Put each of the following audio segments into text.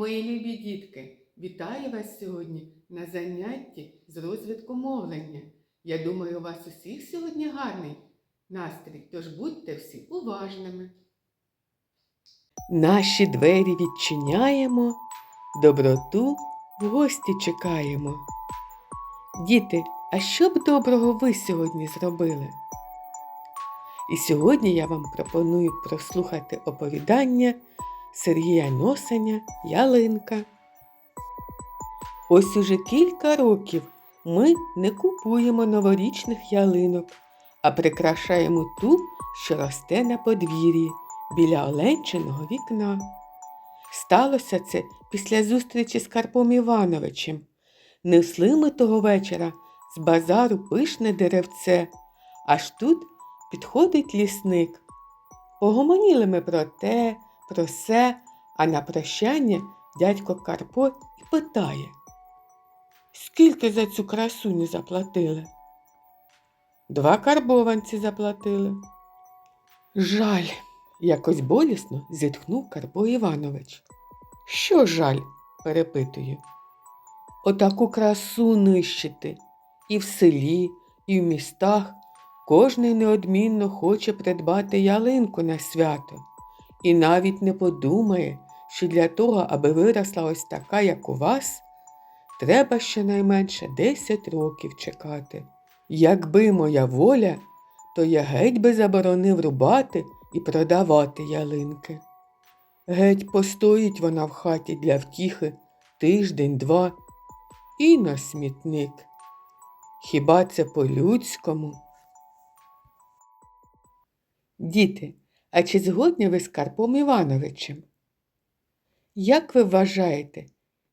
Мої любі дітки, вітаю вас сьогодні на занятті з розвитку мовлення. Я думаю, у вас усіх сьогодні гарний настрій, тож будьте всі уважними. Наші двері відчиняємо, доброту в гості чекаємо. Діти, а що б доброго ви сьогодні зробили? І сьогодні я вам пропоную прослухати оповідання Сергія Носеня Ялинка. Ось уже кілька років ми не купуємо новорічних ялинок, а прикрашаємо ту, що росте на подвір'ї біля Оленчиного вікна. Сталося це після зустрічі з Карпом Івановичем. Несли ми того вечора з базару пишне деревце, аж тут підходить лісник. Погомоніли ми про те, про се, а на прощання дядько Карпо і питає. Скільки за цю красуню заплатили? Два карбованці заплатили. Жаль, якось болісно зітхнув Карпо Іванович. Що жаль? перепитую. Отаку красу нищити. І в селі, і в містах кожний неодмінно хоче придбати ялинку на свято і навіть не подумає, що для того, аби виросла ось така, як у вас, треба щонайменше 10 років чекати. Якби моя воля, то я геть би заборонив рубати і продавати ялинки. Геть постоїть вона в хаті для втіхи тиждень-два і на смітник. Хіба це по-людському? Діти, а чи згодні ви з Карпом Івановичем? Як ви вважаєте,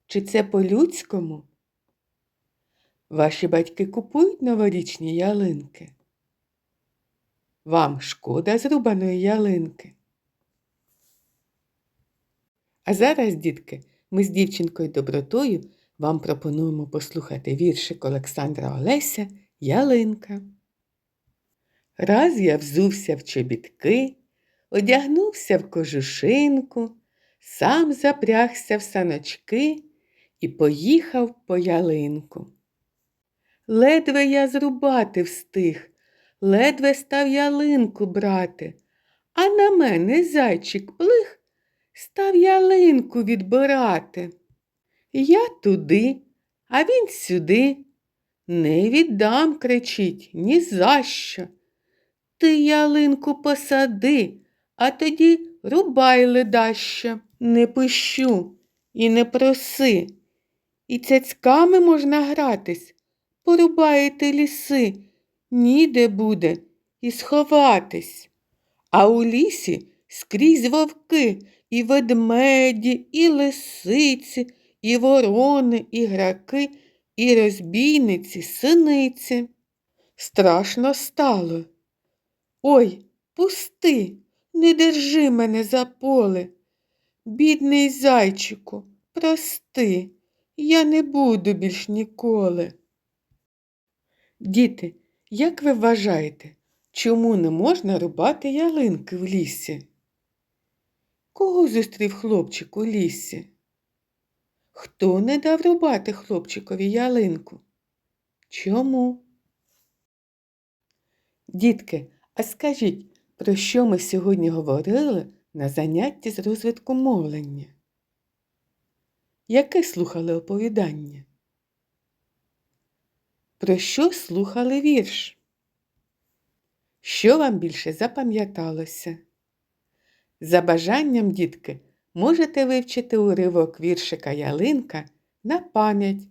чи це по-людському? Ваші батьки купують новорічні ялинки? Вам шкода зрубаної ялинки? А зараз, дітки, ми з дівчинкою добротою вам пропонуємо послухати віршик Олександра Олеся Ялинка. Раз я взувся в чобітки, одягнувся в кожушинку, сам запрягся в саночки і поїхав по ялинку. Ледве я зрубати встиг, ледве став ялинку брати, а на мене зайчик плих став ялинку відбирати. Я туди, а він сюди. Не віддам, кричить, ні за що. Ти ялинку посади, а тоді рубай ледащо. Не пищу і не проси. І цяцьками можна гратись, порубаєте ліси, ніде буде і сховатись. А у лісі скрізь вовки, і ведмеді, і лисиці, і ворони, і граки, і розбійниці, синиці. Страшно стало. Ой, пусти, не держи мене за поле. Бідний зайчику, прости, я не буду більш ніколи. Діти, як ви вважаєте, чому не можна рубати ялинки в лісі? Кого зустрів хлопчик у лісі? Хто не дав рубати хлопчикові ялинку? Чому? Дітки, а скажіть, про що ми сьогодні говорили на занятті з розвитку мовлення? Яке слухали оповідання? Про що слухали вірш? Що вам більше запам'яталося? За бажанням, дітки, можете вивчити уривок віршика Ялинка на пам'ять.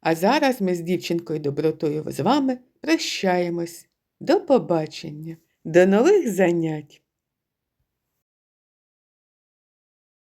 А зараз ми з дівчинкою добротою з вами прощаємось. До побачення, до нових занять!